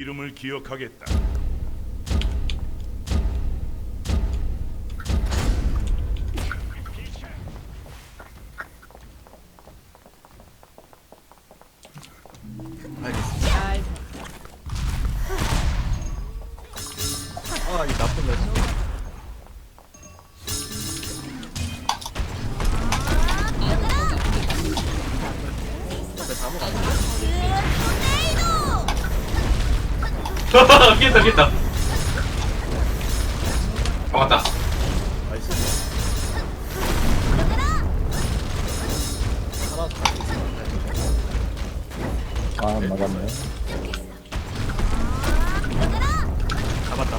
이름을 기억하겠다. 맞다 나이스. 하나. 아 맞았네 잡았다.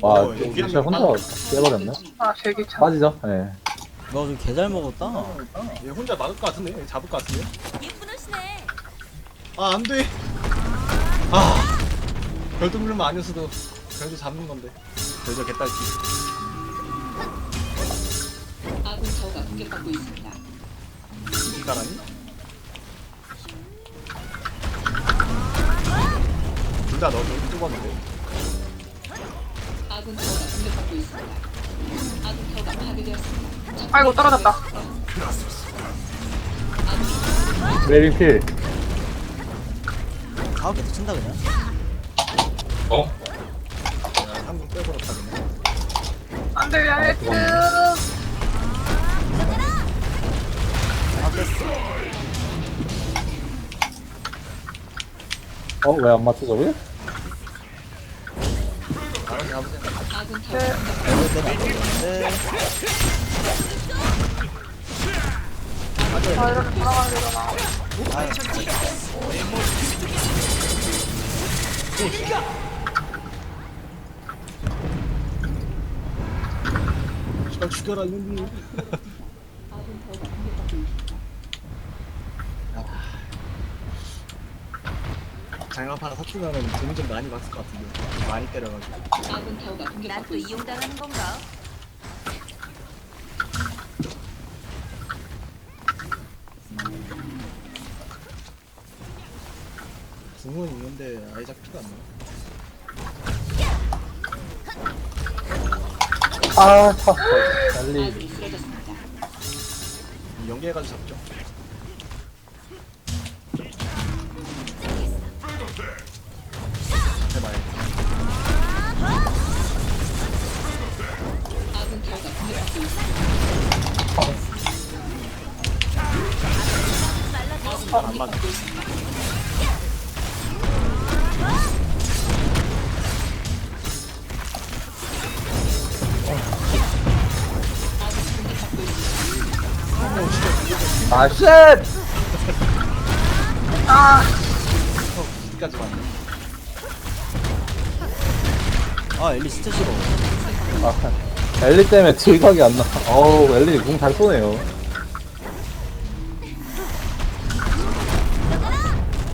와 어, 여기는 진짜 혼자 깨버렸네 아, 되게 참. 빠지죠 예 너좀개잘 먹었다. 얘 혼자 막을 것 같은데? 얘 잡을 것 같은데? 예쁜 옷이네. 아, 안 돼. 아. 별똥별만 아니었어도 그래도 잡는 건데. 그래도 개딸기. 아군 타워가 공격받고 있습니다. 이가라니? 둘다 넣어 뚫었는데. 아군 타워가 공격받고 있습니다. 아이고, 떨어졌다. 레이빙 필 가볍게 친다 그냥. 어? 야, 한분 빼버렸다 그냥. 안 돼, 야이트. 어? 왜 안 맞춰 저기? 잡으세요. 아군 안 되는데. 아, 이렇게 돌아가야 되잖아. 잘 죽여라 이놈이. 아군 타워가 공격받고 있습니다. 장갑 하나 사주면은 돈좀 많이 받을 것 같은데. 많이 때려가지고. 공격받고 있습니다. 이용당하는 건가? 궁은 있는데 아예 잡히가 안 나. 아 아군이 쓰러졌습니다. 연계해가지고 잡죠. 안 맞아. 아 쉣! 아, 여기까지 맞네. 아 엘리 진짜 싫어. 아 엘리 때문에 질각이 안 나 어우 엘리 궁 잘 쏘네요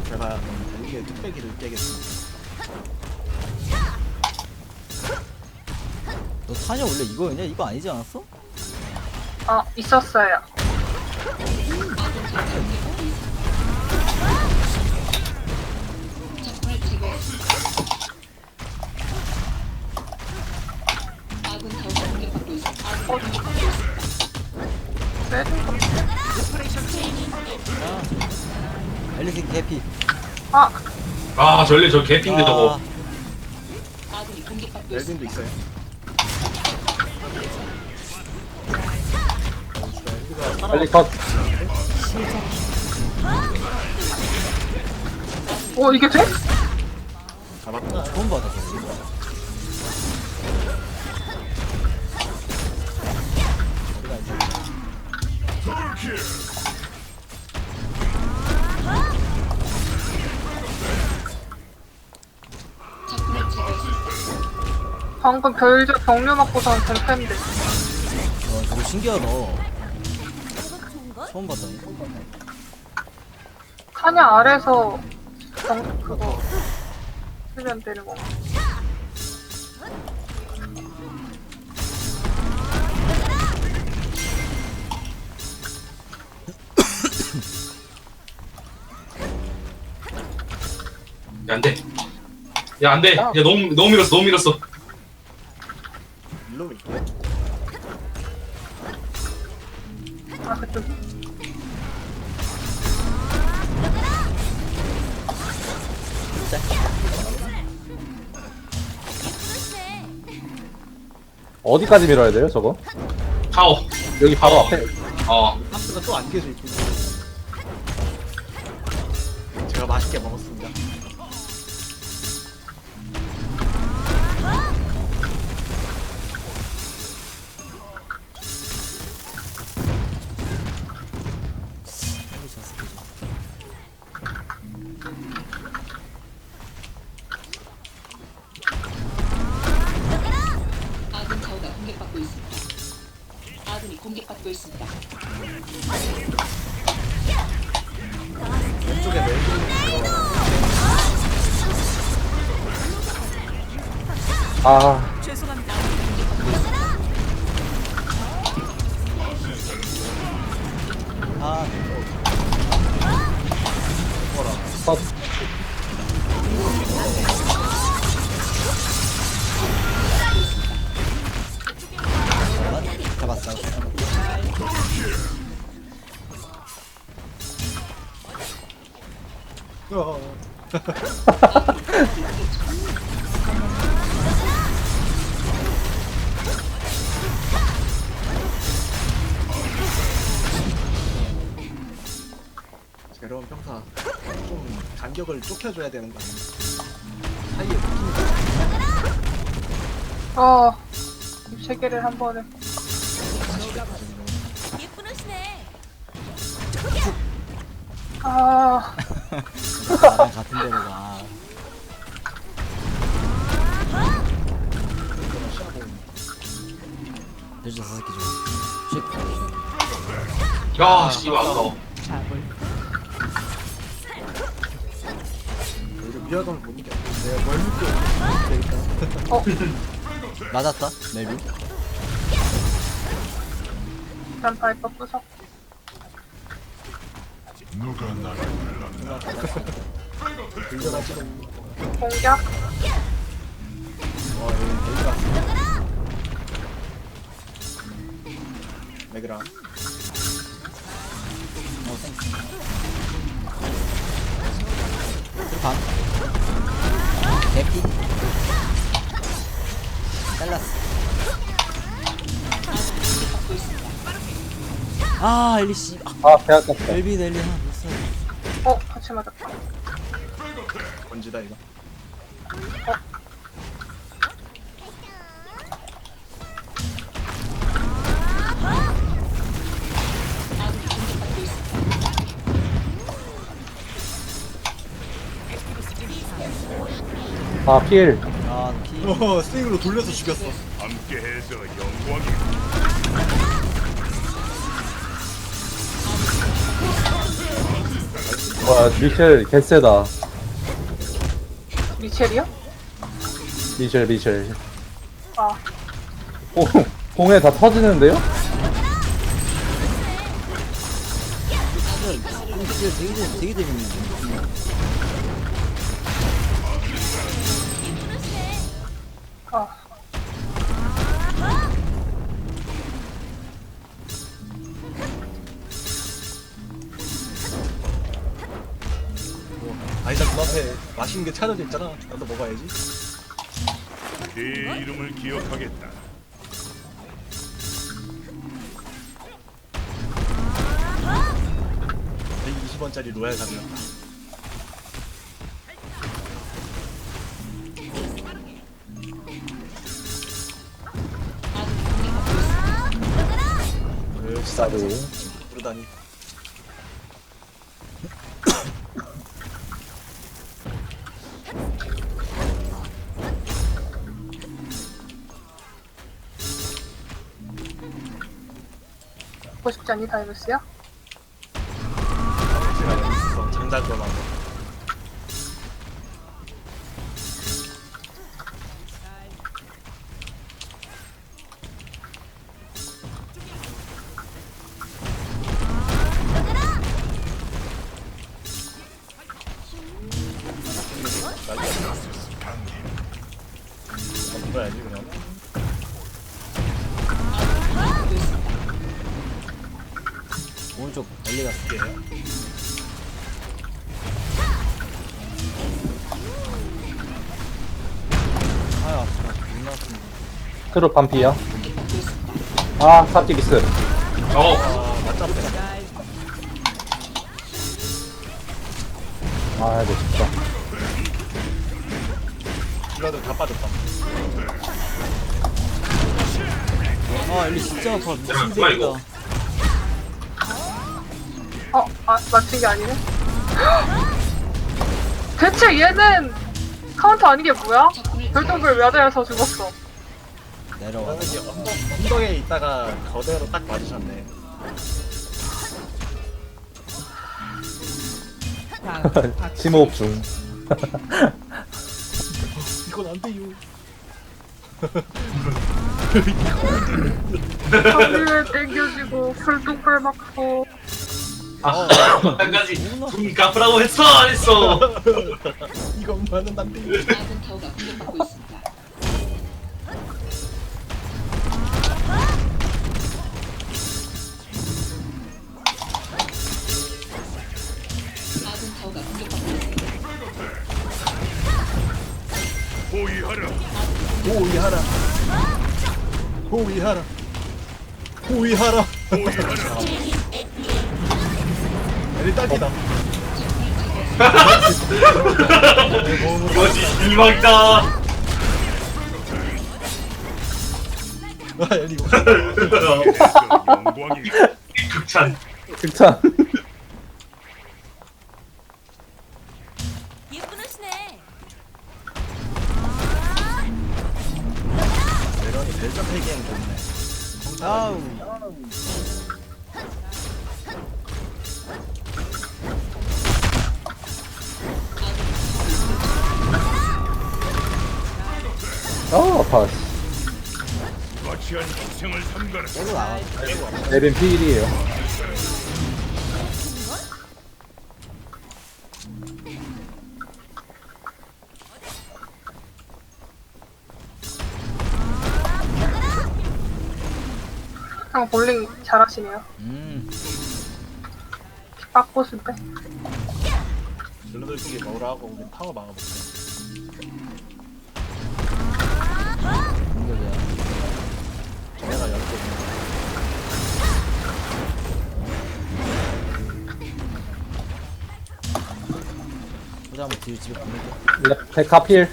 제가 이게 뚝배기를 깨겠습니다. 너 타냐 원래 이거였냐? 이거 아니지 않았어? 어, 있었어요. 있습니다. 아군 공격받고 있습니다. 네, 엘리 새끼 개피. 아, 아 전래 저 개핀데 저거 있습니다. 멜빈도 있어요. 엘리 컷 오, 이게 돼? 잡았구나. 처음 받았어. 방금 별적 경류 맞고선 될 텐데. 와 저거 신기하다. 처음 봤다니. 사냥 아래서 경, 그거, 수련 때리고. 야 안 돼 야 너무 너무 밀었어 너무 밀었어 일로 밀고. 아 그쪽 어디까지 밀어야 돼요 저거? 타워 여기 바로 어. 앞에 어 하프가 또 안 깨져 있군요. 제가 맛있게 먹었습니다. 아군 타워가 공격받고 있습니다. 아군이 공격받고 있습니다. 컷. 잡았어 어. 간격을 좁혀줘야 되는 거 아니야? 사이에 붙이는 어. 세 개를 한 번에. 아, 나랑 같은 데로 가 거는 돼지 야, 씨발 아까워. 못 느껴. 내가 뭘 느껴? 되니까. 맞았다 멜빈 일단 바이퍼 부석. 불려가지고. 공격. 어, 여기 여기가. 맥이라. 어땡 스방 개피 잘랐어 아 엘리 씨 아, 아 배아깝다 멜빈 엘리 하나 못 써. 어, 같이 맞았다. 건지다 이거. 아 필. 아 피. 어, 스윙으로 돌려서 죽였어. 함께해서 영광이 와 미셸 개쎄다 미첼이요? 미셸 미셸 아, 오 공에 다 터지는데요? 되게 재- 되게 재밌는데. 아이작 그 앞에 맛있는 게 차려져 있잖아. 나도 먹어야지. 내 이름을 기억하겠다. 120 원짜리 로얄 가면. 그렇지, 나도. 부르다니. 먹고 싶지 않니, 다이버스야? 제가 여기 있 오른쪽 엘리 갔어 아야 못 나왔습니다 트루 반피야. 아, 사티기스. 어 아, 이거 진짜. 이거도 다 빠졌다. 아 엘리 진짜 아파 미친 새끼다 이거? 어, 아, 맞춘 게 아니네. 대체 얘는 카운터 아닌 게 뭐야? 별똥별 외아들에서 죽었어. 내려와 이제 언덕, 언덕에 있다가 거대로 딱 맞으셨네. 심호흡 중. 이건 안 돼요. 하늘에 땡겨지고 풀똥별 맞고. 한 가지 눈 갚으라고 했어 안 했어 이것만은 안 돼요. 아군 타워가 공격받고 있습니다. 아군 타워가 공격받고 있습니다. 호위하라. 호위하라. 호위하라. 호위하라. 호위하라. 애들 딸기다. 이거지 일망이다 아, 이거. 영광이 극찬 극찬. 예쁜 옷이네. 내런이 벨저 폐기행 좋네. 아우 아, 아파. 거치한 희생을 삼가라. 깨고 나가 에린 필이에요. 형 볼링 잘하시네요. 음 빡고수인데. 블러들끼리 먹으라 하고 우리 타워 막아볼게. 한번 뒤로 집에 보낼게 랩, 데카 필.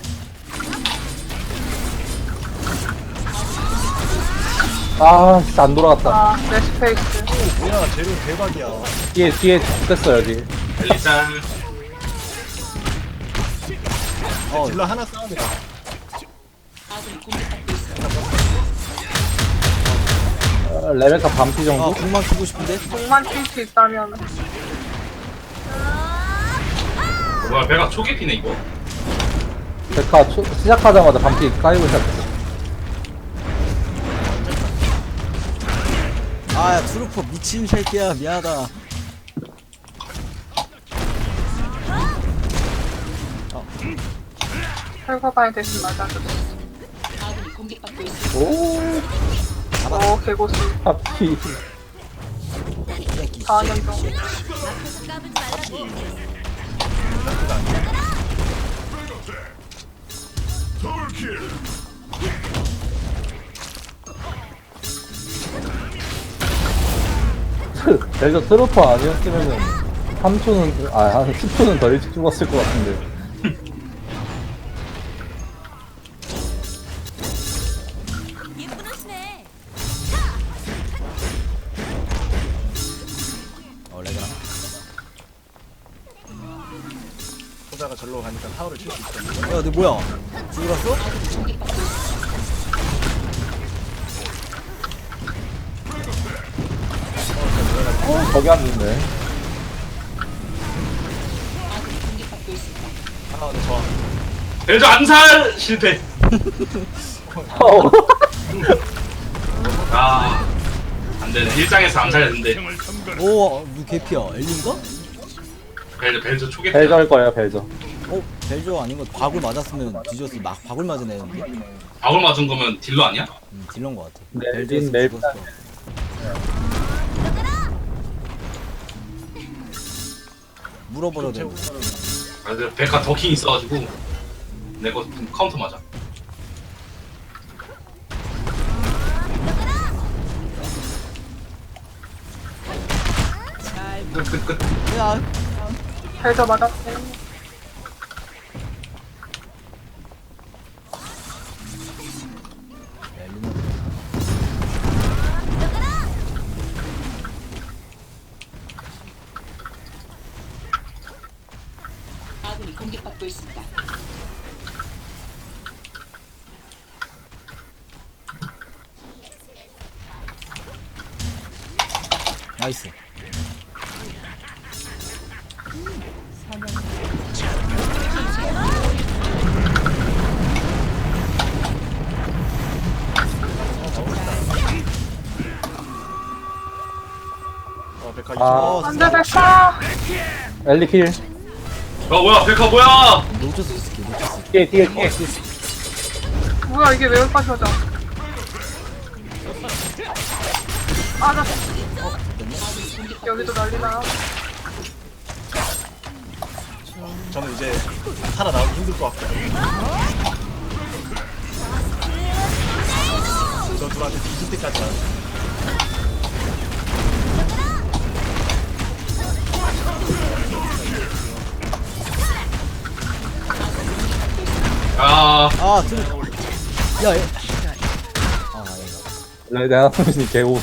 아, 진짜 안 돌아갔다. 아, 레스페이스. 뭐야, 재료 대박이야. 뒤에, 뒤에 됐어, 여기. 엘리짠 어 딜러 하나. 어, 레베카 반피 아 정도? 궁만 키고 싶은데 공만 뛸 수 있다면. 뭐야 배가 초계피네 이거 데카 초, 시작하자마자 반피 까이고 시작했어. 아야 트루퍼 미친 새끼야 미안하다 혈과반이 대신 맞아줬어. 오, 오, 개고수. 반피. 새끼 4년 동. 벨저 트로퍼 아니었으면은 3초는, 아, 한 10초는 더 일찍 죽었을 것 같은데. 뭐야 죽었어? 어, 거기 앉는데. 아, 근데 좋아. 벨저 암살 실패 어, 아 안 되네 일장에서 암살했는데. 오 누구 개피야 엘린가? 벨저 벨저 초계피 벨저일 거예요, 벨저. 어 벨저 아닌 거 박을 맞았으면 뒤졌어 막 박을 맞은 애인데 박을 맞은 거면 딜러 아니야? 음, 딜런 거 같아 네, 벨저였으면 멜- 죽었어 물어버려야 돼. 아, 근데 백화 더킹 있어가지고 내거 카운터 맞아. 끝 끝 끝 야, 벨저 맞았고. 나이스. 어 백화 아. 이쪽 안돼 백사. 엘리 킬. 어 뭐야 백화 뭐야? 놓쳤어, 스키, 놓쳤어. 뒤에 뒤에 뒤에. 뭐야 이게 왜 여기까지? 아나 여기도 난리나. 저는 이제 살아 나오기 힘들 것 같아요 저 둘한테 뒤질 때까지 안아 아, 들. 야, 얘. 아, 얘가. 레나님이 개고.